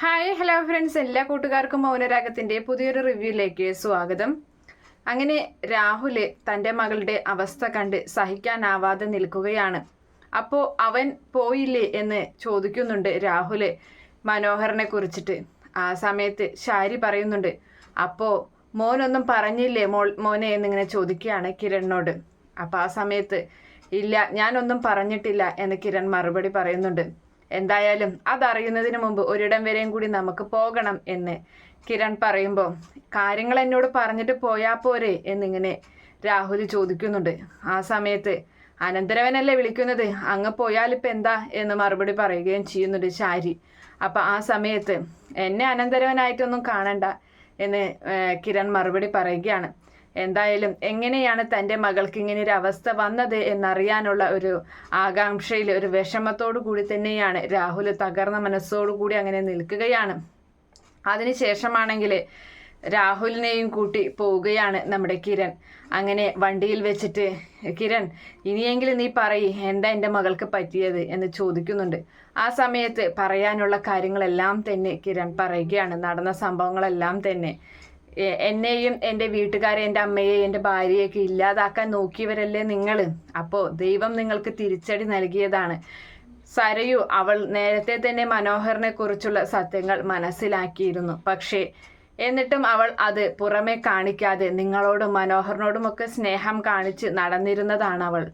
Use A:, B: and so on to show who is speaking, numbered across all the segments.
A: Hi hello friends എല്ലാ കൂട്ടുകാർക്കും മൗനരാഗത്തിന്റെ പുതിയൊരു റിവ്യൂയിലേക്ക് സ്വാഗതം. അങ്ങനെ രാഹുൽ തന്റെ മകളുടെ അവസ്ഥ കണ്ട് സഹിക്കാനാവാതെ നിൽക്കുകയാണ്. അപ്പോ അവൻ പോയില്ലേ എന്ന് ചോദിക്കുന്നുണ്ട് രാഹുൽ മനോഹറിനെ കുറിച്ചിട്ട്. ആ സമയത്ത് ഷാരി പറയുന്നുണ്ട് അപ്പോൾ മോനൊന്നും പറഞ്ഞില്ലേ മോൾ മോനെ എന്നിങ്ങനെ ചോദിക്കുകയാണ് കിരണിനോട്. അപ്പോൾ ആ സമയത്ത് ഇല്ല ഞാനൊന്നും പറഞ്ഞിട്ടില്ല എന്ന് കിരൺ മറുപടി പറയുന്നുണ്ട്. എന്തായാലും അതറിയുന്നതിന് മുമ്പ് ഒരിടം വരെയും കൂടി നമുക്ക് പോകണം എന്ന് കിരൺ പറയുമ്പോൾ കാര്യങ്ങൾ എന്നോട് പറഞ്ഞിട്ട് പോയാ പോരെ? എന്നിങ്ങനെ രാഹുൽ ചോദിക്കുന്നുണ്ട്. ആ സമയത്ത് അനന്തരവനല്ലേ വിളിക്കുന്നത്? അങ്ങ് പോയാലിപ്പോൾ എന്താ? എന്ന് മറുപടി പറയുകയും ചെയ്യുന്നുണ്ട് ശാരി. അപ്പം ആ സമയത്ത് എന്നെ അനന്തരവനായിട്ടൊന്നും കാണണ്ട എന്ന് കിരൺ മറുപടി പറയുകയാണ്. എന്തായാലും എങ്ങനെയാണ് തന്റെ മകൾക്ക് ഇങ്ങനെ ഒരു അവസ്ഥ വന്നത് എന്നറിയാനുള്ള ഒരു ആകാംക്ഷയിൽ ഒരു വിഷമത്തോടു കൂടി തന്നെയാണ് രാഹുൽ തകർന്ന മനസ്സോടു കൂടി അങ്ങനെ നിൽക്കുകയാണ്. അതിനുശേഷമാണെങ്കിൽ രാഹുലിനെയും കൂട്ടി പോവുകയാണ് നമ്മുടെ കിരൺ. അങ്ങനെ വണ്ടിയിൽ വെച്ചിട്ട് കിരൺ ഇനിയെങ്കിലും നീ പറയ് എന്താ എന്റെ മകൾക്ക് പറ്റിയത്? എന്ന് ചോദിക്കുന്നുണ്ട്. ആ സമയത്ത് പറയാനുള്ള കാര്യങ്ങളെല്ലാം തന്നെ കിരൺ പറയുകയാണ്. നടന്ന സംഭവങ്ങളെല്ലാം തന്നെ. എന്നെയും എന്റെ വീട്ടുകാരെ എന്റെ അമ്മയെ എന്റെ ഭാര്യയൊക്കെ ഇല്ലാതാക്കാൻ നോക്കിയവരല്ലേ നിങ്ങൾ അപ്പോൾ ദൈവം നിങ്ങൾക്ക് തിരിച്ചടി നൽകിയതാണ്. സരയു അവൾ നേരത്തെ തന്നെ മനോഹറിനെ കുറിച്ചുള്ള സത്യങ്ങൾ മനസ്സിലാക്കിയിരുന്നു. പക്ഷേ എന്നിട്ടും അവൾ അത് പുറമെ കാണിക്കാതെ നിങ്ങളോടും മനോഹറിനോടുമൊക്കെ സ്നേഹം കാണിച്ച് നടന്നിരുന്നതാണ് അവൾ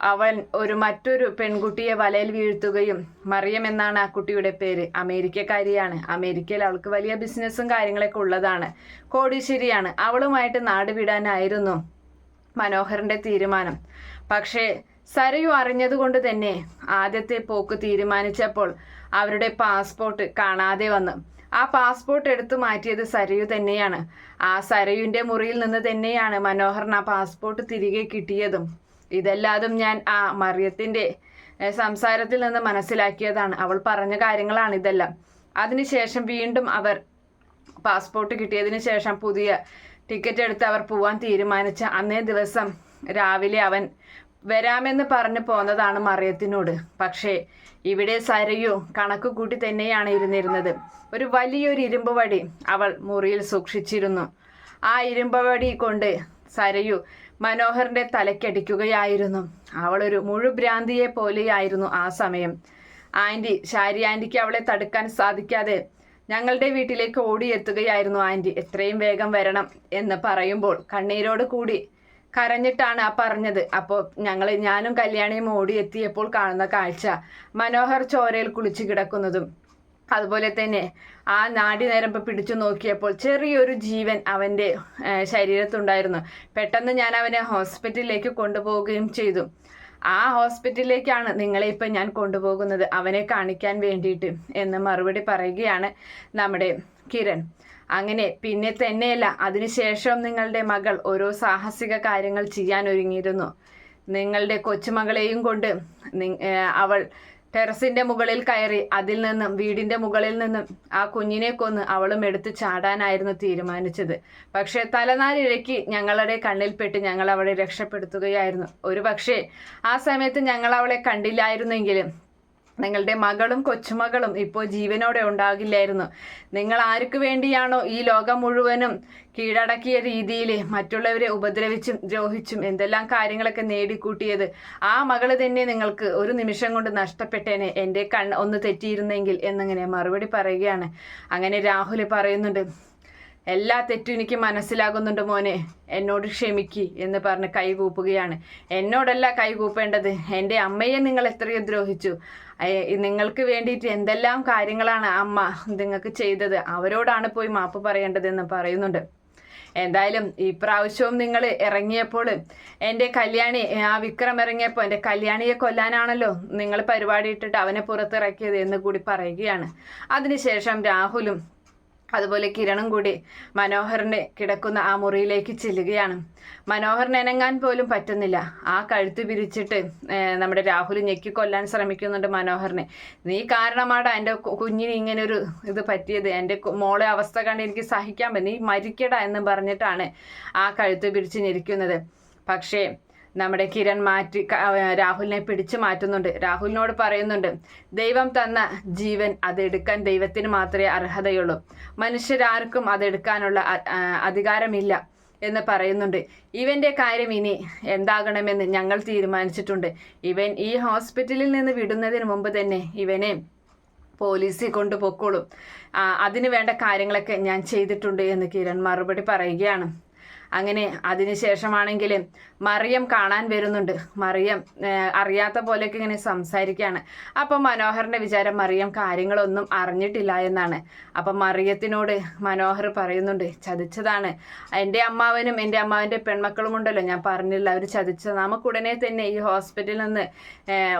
A: അവൻ ഒരു മറ്റൊരു പെൺകുട്ടിയെ വലയിൽ വീഴ്ത്തുകയും മറിയം എന്നാണ് ആ കുട്ടിയുടെ പേര്. അമേരിക്കക്കാരിയാണ്. അമേരിക്കയിൽ അവൾക്ക് വലിയ ബിസിനസ്സും കാര്യങ്ങളൊക്കെ ഉള്ളതാണ്. കോടീശ്ശേരിയാണ് അവളുമായിട്ട് നാട് വിടാനായിരുന്നു മനോഹറിന്റെ തീരുമാനം. പക്ഷേ സരയു അറിഞ്ഞതുകൊണ്ട് തന്നെ ആദ്യത്തെ പോക്ക് തീരുമാനിച്ചപ്പോൾ അവരുടെ പാസ്പോർട്ട് കാണാതെ വന്നു. ആ പാസ്പോർട്ട് എടുത്തു മാറ്റിയത് സരയു തന്നെയാണ്. ആ സരയുവിന്റെ മുറിയിൽ നിന്ന് തന്നെയാണ് മനോഹറിന് ആ പാസ്പോർട്ട് തിരികെ കിട്ടിയതും. ഇതെല്ലാതും ഞാൻ ആ മറിയത്തിന്റെ സംസാരത്തിൽ നിന്ന് മനസ്സിലാക്കിയതാണ്. അവൾ പറഞ്ഞ കാര്യങ്ങളാണ് ഇതെല്ലാം. അതിനുശേഷം വീണ്ടും അവർ പാസ്പോർട്ട് കിട്ടിയതിന് ശേഷം പുതിയ ടിക്കറ്റ് എടുത്ത് അവർ പോവാൻ തീരുമാനിച്ച അന്നേ ദിവസം രാവിലെ അവൻ വരാമെന്ന് പറഞ്ഞു പോന്നതാണ് മറിയത്തിനോട്. പക്ഷേ ഇവിടെ സരയു കണക്ക് കൂട്ടി തന്നെയാണ് ഇരുന്നിരുന്നത്. ഒരു വലിയൊരു ഇരുമ്പ് വടി അവൾ മുറിയിൽ സൂക്ഷിച്ചിരുന്നു. ആ ഇരുമ്പ് വടി കൊണ്ട് സരയു മനോഹറിന്റെ തലക്കടിക്കുകയായിരുന്നു അവളൊരു മുഴുഭ്രാന്തിയെ പോലെയായിരുന്നു ആ സമയം. ആന്റി ശാരി ആന്റിക്ക് അവളെ തടുക്കാൻ സാധിക്കാതെ ഞങ്ങളുടെ വീട്ടിലേക്ക് ഓടിയെത്തുകയായിരുന്നു ആന്റി. എത്രയും വേഗം വരണം എന്ന് പറയുമ്പോൾ കണ്ണീരോട് കൂടി കരഞ്ഞിട്ടാണ് ആ പറഞ്ഞത്. അപ്പോൾ ഞങ്ങൾ ഞാനും കല്യാണിയും ഓടിയെത്തിയപ്പോൾ കാണുന്ന കാഴ്ച മനോഹർ ചോരയിൽ കുളിച്ചു കിടക്കുന്നതും അതുപോലെ തന്നെ ആ നാടി നരമ്പ് പിടിച്ചു നോക്കിയപ്പോൾ ചെറിയൊരു ജീവൻ അവന്റെ ശരീരത്തുണ്ടായിരുന്നു. പെട്ടെന്ന് ഞാൻ അവനെ ഹോസ്പിറ്റലിലേക്ക് കൊണ്ടുപോവുകയും ചെയ്തു. ആ ഹോസ്പിറ്റലിലേക്കാണ് നിങ്ങളെ ഇപ്പം ഞാൻ കൊണ്ടുപോകുന്നത്. അവനെ കാണിക്കാൻ വേണ്ടിയിട്ട് എന്ന് മറുപടി പറയുകയാണ് നമ്മുടെ കിരൺ. അങ്ങനെ പിന്നെ തന്നെയല്ല അതിനുശേഷം നിങ്ങളുടെ മകൾ ഓരോ സാഹസിക കാര്യങ്ങൾ ചെയ്യാൻ ഒരുങ്ങിയിരുന്നു. നിങ്ങളുടെ കൊച്ചുമകളെയും കൊണ്ട് അവൾ ടെറസിന്റെ മുകളിൽ കയറി അതിൽ നിന്നും വീടിന്റെ മുകളിൽ നിന്നും ആ കുഞ്ഞിനെ കൊന്ന് അവളും എടുത്ത് ചാടാനായിരുന്നു തീരുമാനിച്ചത്. പക്ഷേ തലനാരിഴക്കി ഞങ്ങളുടെ കണ്ണിൽപ്പെട്ട് ഞങ്ങൾ അവളെ രക്ഷപ്പെടുത്തുകയായിരുന്നു. ഒരു പക്ഷേ ആ സമയത്ത് ഞങ്ങൾ അവളെ കണ്ടില്ലായിരുന്നെങ്കിലും നിങ്ങളുടെ മകളും കൊച്ചുമകളും ഇപ്പോൾ ജീവനോടെ ഉണ്ടാകില്ലായിരുന്നു. നിങ്ങൾ ആർക്ക് വേണ്ടിയാണോ ഈ ലോകം മുഴുവനും കീഴടക്കിയ രീതിയിൽ മറ്റുള്ളവരെ ഉപദ്രവിച്ചും ദ്രോഹിച്ചും എന്തെല്ലാം കാര്യങ്ങളൊക്കെ നേടിക്കൂട്ടിയത്? ആ മകൾ തന്നെ നിങ്ങൾക്ക് ഒരു നിമിഷം കൊണ്ട് നഷ്ടപ്പെട്ടേനെ. എന്റെ കണ്ണ് ഒന്ന് തെറ്റിയിരുന്നെങ്കിൽ എന്നിങ്ങനെ മറുപടി പറയുകയാണ്. അങ്ങനെ രാഹുൽ പറയുന്നുണ്ട് എല്ലാ തെറ്റും എനിക്ക് മനസ്സിലാകുന്നുണ്ട് മോനെ. എന്നോട് ക്ഷമിക്ക് എന്ന് പറഞ്ഞ് കൈകൂപ്പുകയാണ് എന്നോടല്ല കൈകൂപ്പേണ്ടത് എന്റെ അമ്മയെ നിങ്ങൾ എത്രയോ ദ്രോഹിച്ചു. നിങ്ങൾക്ക് വേണ്ടിയിട്ട് എന്തെല്ലാം കാര്യങ്ങളാണ് അമ്മ നിങ്ങൾക്ക് ചെയ്തത്? അവരോടാണ് പോയി മാപ്പ് പറയേണ്ടതെന്ന് പറയുന്നുണ്ട്. എന്തായാലും ഈ പ്രാവശ്യവും നിങ്ങൾ ഇറങ്ങിയപ്പോൾ എന്റെ കല്യാണി ആ വിക്രം ഇറങ്ങിയപ്പോൾ എന്റെ കല്യാണിയെ കൊല്ലാനാണല്ലോ നിങ്ങൾ പരിപാടി ഇട്ടിട്ട് അവനെ പുറത്തിറക്കിയത് എന്ന് കൂടി പറയുകയാണ്. അതിനുശേഷം രാഹുലും അതുപോലെ കിരണും കൂടി മനോഹറിനെ കിടക്കുന്ന ആ മുറിയിലേക്ക് ചെല്ലുകയാണ്. മനോഹറിന് ഇണങ്ങാൻ പോലും പറ്റുന്നില്ല. ആ കഴുത്ത് പിരിച്ചിട്ട് നമ്മുടെ രാഹുൽ ഞെക്കി കൊല്ലാൻ ശ്രമിക്കുന്നുണ്ട് മനോഹറിനെ. നീ കാരണമാണ് എന്റെ കുഞ്ഞിന് ഇങ്ങനെ ഒരു ഇത് പറ്റിയത്. എന്റെ മോളെ അവസ്ഥ കണ്ട് എനിക്ക് സഹിക്കാൻ പറ്റും നീ മരിക്കടാ എന്ന് പറഞ്ഞിട്ടാണ് ആ കഴുത്ത് പിരിച്ച് ഞെരിക്കുന്നത്. പക്ഷേ നമ്മുടെ കിരൺ മാറ്റി രാഹുലിനെ പിടിച്ചു മാറ്റുന്നുണ്ട്. രാഹുലിനോട് പറയുന്നുണ്ട് ദൈവം തന്ന ജീവൻ അതെടുക്കാൻ ദൈവത്തിന് മാത്രമേ അർഹതയുള്ളൂ. മനുഷ്യരാർക്കും അതെടുക്കാനുള്ള അധികാരമില്ല എന്ന് പറയുന്നുണ്ട്. ഇവന്റെ കാര്യം ഇനി എന്താകണമെന്ന് ഞങ്ങൾ തീരുമാനിച്ചിട്ടുണ്ട്. ഇവൻ ഈ ഹോസ്പിറ്റലിൽ നിന്ന് വിടുന്നതിന് മുമ്പ് തന്നെ ഇവനെ പോലീസിൽ കൊണ്ടുപോയിക്കോളും. അതിനു അതിന് വേണ്ട കാര്യങ്ങളൊക്കെ ഞാൻ ചെയ്തിട്ടുണ്ട് എന്ന് കിരൺ മറുപടി പറയുകയാണ്. അങ്ങനെ അതിനുശേഷമാണെങ്കിൽ മറിയം കാണാൻ വരുന്നുണ്ട്. മറിയം അറിയാത്ത പോലെയൊക്കെ ഇങ്ങനെ സംസാരിക്കുകയാണ് അപ്പം മനോഹറിന്റെ വിചാരം മറിയം കാര്യങ്ങളൊന്നും അറിഞ്ഞിട്ടില്ല എന്നാണ്. അപ്പം മറിയത്തിനോട് മനോഹർ പറയുന്നുണ്ട് ചതിച്ചതാണ്. എന്റെ അമ്മാവനും എന്റെ അമ്മാവന്റെ പെൺമക്കളും ഉണ്ടല്ലോ ഞാൻ പറഞ്ഞില്ല അവർ ചതിച്ചത്. നമുക്ക് ഉടനെ തന്നെ ഈ ഹോസ്പിറ്റലിൽ നിന്ന്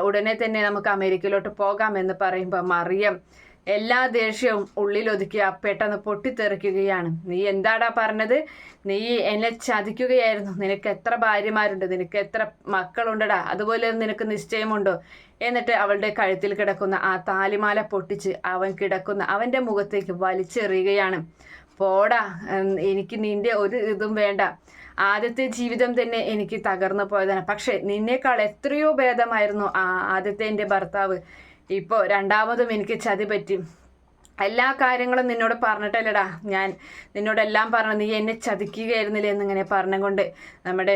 A: ഉടനെ തന്നെ നമുക്ക് അമേരിക്കയിലോട്ട് പോകാമെന്ന് പറയുമ്പോൾ മറിയം എല്ലാ ദേഷ്യവും ഉള്ളിലൊതുക്കിയ പെട്ടെന്ന് പൊട്ടിത്തെറിക്കുകയാണ്. നീ എന്താടാ പറഞ്ഞത്? നീ എന്നെ ചതിക്കുകയായിരുന്നു. നിനക്ക് എത്ര ഭാര്യമാരുണ്ട്? നിനക്ക് എത്ര മക്കളുണ്ടടാ? അതുപോലെ നിനക്ക് നിശ്ചയമുണ്ടോ? എന്നിട്ട് അവളുടെ കഴുത്തിൽ കിടക്കുന്ന ആ താലിമാല പൊട്ടിച്ച് അവൻ കിടക്കുന്ന അവന്റെ മുഖത്തേക്ക് വലിച്ചെറിയുകയാണ്. പോടാ എനിക്ക് നിന്റെ ഒരു ഇതും വേണ്ട. ആദ്യത്തെ ജീവിതം തന്നെ എനിക്ക് തകർന്നു പോയതാണ്. പക്ഷെ നിന്നേക്കാൾ എത്രയോ ഭേദമായിരുന്നു ആ ആദ്യത്തെ എന്റെ ഭർത്താവ്. ഇപ്പോൾ രണ്ടാമതും എനിക്ക് ചതി പറ്റി. എല്ലാ കാര്യങ്ങളും നിന്നോട് പറഞ്ഞിട്ടല്ലടാ. ഞാൻ നിന്നോടെല്ലാം പറഞ്ഞു. നീ എന്നെ ചതിക്കുകയായിരുന്നില്ലേ എന്നിങ്ങനെ പറഞ്ഞുകൊണ്ട് നമ്മുടെ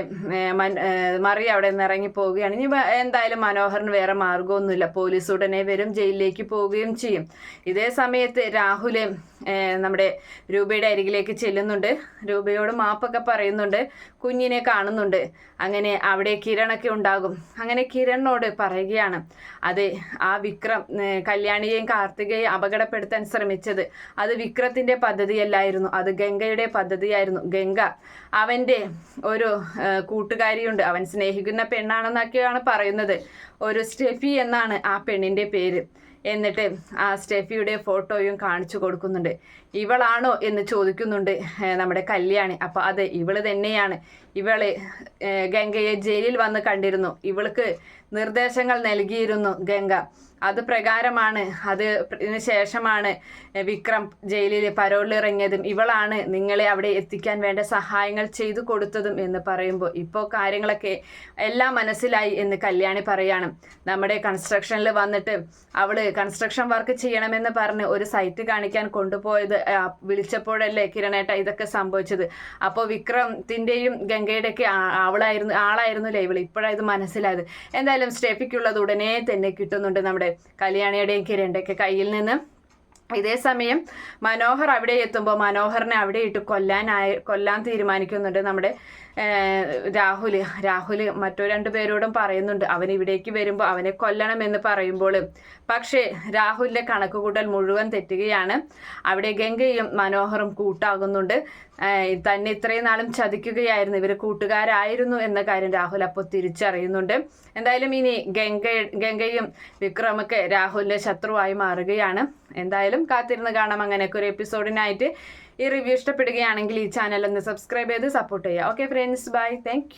A: മറി അവിടെ നിന്ന് ഇറങ്ങി പോവുകയാണ് ഇനി എന്തായാലും മനോഹറിന് വേറെ മാർഗമൊന്നുമില്ല പോലീസ് ഉടനെ വരും ജയിലിലേക്ക് പോവുകയും ചെയ്യും. ഇതേ സമയത്ത് രാഹുൽ നമ്മുടെ രൂപയുടെ അരികിലേക്ക് ചെല്ലുന്നുണ്ട്. രൂപയോട് മാപ്പൊക്കെ പറയുന്നുണ്ട്. കുഞ്ഞിനെ കാണുന്നുണ്ട്. അങ്ങനെ അവിടെ കിരണൊക്കെ ഉണ്ടാകും. അങ്ങനെ കിരണിനോട് പറയുകയാണ്. അതെ ആ വിക്രം കല്യാണിയെയും കാർത്തികയെയും അപകടപ്പെടുത്താൻ ശ്രമിച്ചത് അത് വിക്രത്തിന്റെ പദ്ധതിയല്ലായിരുന്നു. അത് ഗംഗയുടെ പദ്ധതിയായിരുന്നു. ഗംഗ അവന്റെ ഒരു കൂട്ടുകാരിയുണ്ട്. അവൻ സ്നേഹിക്കുന്ന പെണ്ണാണെന്നൊക്കെയാണ് പറയുന്നത്. ഒരു സ്റ്റെഫി എന്നാണ് ആ പെണ്ണിന്റെ പേര്. എന്നിട്ട് ആ സ്റ്റെഫിയുടെ ഫോട്ടോയും കാണിച്ചു കൊടുക്കുന്നുണ്ട്. ഇവളാണോ? എന്ന് ചോദിക്കുന്നുണ്ട് നമ്മുടെ കല്യാണി. അപ്പോൾ അത് ഇവൾ തന്നെയാണ്. ഇവൾ ഗംഗയെ ജയിലിൽ വന്ന് കണ്ടിരുന്നു. ഇവൾക്ക് നിർദ്ദേശങ്ങൾ നൽകിയിരുന്നു ഗംഗ. അത് പ്രകാരമാണ് അത് ശേഷമാണ് വിക്രം ജയിലിൽ പരോളിലിറങ്ങിയതും ഇവളാണ് നിങ്ങളെ അവിടെ എത്തിക്കാൻ വേണ്ട സഹായങ്ങൾ ചെയ്തു കൊടുത്തതും എന്ന് പറയുമ്പോൾ ഇപ്പോൾ കാര്യങ്ങളൊക്കെ എല്ലാം മനസ്സിലായി എന്ന് കല്യാണി പറയാണ്. നമ്മുടെ കൺസ്ട്രക്ഷനിൽ വന്നിട്ട് അവൾ കൺസ്ട്രക്ഷൻ വർക്ക് ചെയ്യണമെന്ന് പറഞ്ഞ് ഒരു സൈറ്റ് കാണിക്കാൻ കൊണ്ടുപോയത് വിളിച്ചപ്പോഴല്ലേ കിരണേട്ട ഇതൊക്കെ സംഭവിച്ചത്. അപ്പോൾ വിക്രത്തിന്റെയും ഗംഗയുടെയൊക്കെ അവളായിരുന്നു ആളായിരുന്നില്ലേ ഇവൾ ഇപ്പോഴാണ് ഇത് മനസ്സിലായത്. എന്തായാലും സ്റ്റെഫിക്കുള്ളത് ഉടനെ തന്നെ കിട്ടുന്നുണ്ട് നമ്മുടെ കല്യാണിയുടെയും കിരണിന്റെയൊക്കെ കയ്യിൽ നിന്ന്. ഇതേ സമയം മനോഹർ അവിടെ എത്തുമ്പോൾ മനോഹറിനെ അവിടെ ഇട്ട് കൊല്ലാനായി കൊല്ലാൻ തീരുമാനിക്കുന്നുണ്ട് നമ്മുടെ രാഹുൽ രാഹുൽ മറ്റു രണ്ടു പേരോടും പറയുന്നുണ്ട്. അവൻ ഇവിടേക്ക് വരുമ്പോൾ അവനെ കൊല്ലണം എന്ന് പറയുമ്പോൾ. പക്ഷേ രാഹുലിന്റെ കണക്കുകൂട്ടൽ മുഴുവൻ തെറ്റുകയാണ്. അവിടെ ഗംഗയും മനോഹറും കൂട്ടാകുന്നുണ്ട്. തന്നെ ഇത്രയും നാളും ചതിക്കുകയായിരുന്നു. ഇവർ കൂട്ടുകാരായിരുന്നു എന്ന കാര്യം രാഹുൽ അപ്പോൾ തിരിച്ചറിയുന്നുണ്ട്. എന്തായാലും ഇനി ഗംഗ ഗംഗയും വിക്രമൊക്കെ രാഹുലിന്റെ ശത്രുവായി മാറുകയാണ്. എന്തായാലും കാത്തിരുന്ന് കാണാം. അങ്ങനെയൊക്കെ ഒരു എപ്പിസോഡിനായിട്ട് ഈ റിവ്യൂ ഇഷ്ടപ്പെടുകയാണെങ്കിൽ ഈ ചാനൽ ഒന്ന് സബ്സ്ക്രൈബ് ചെയ്ത് സപ്പോർട്ട് ചെയ്യുക. Okay friends bye thank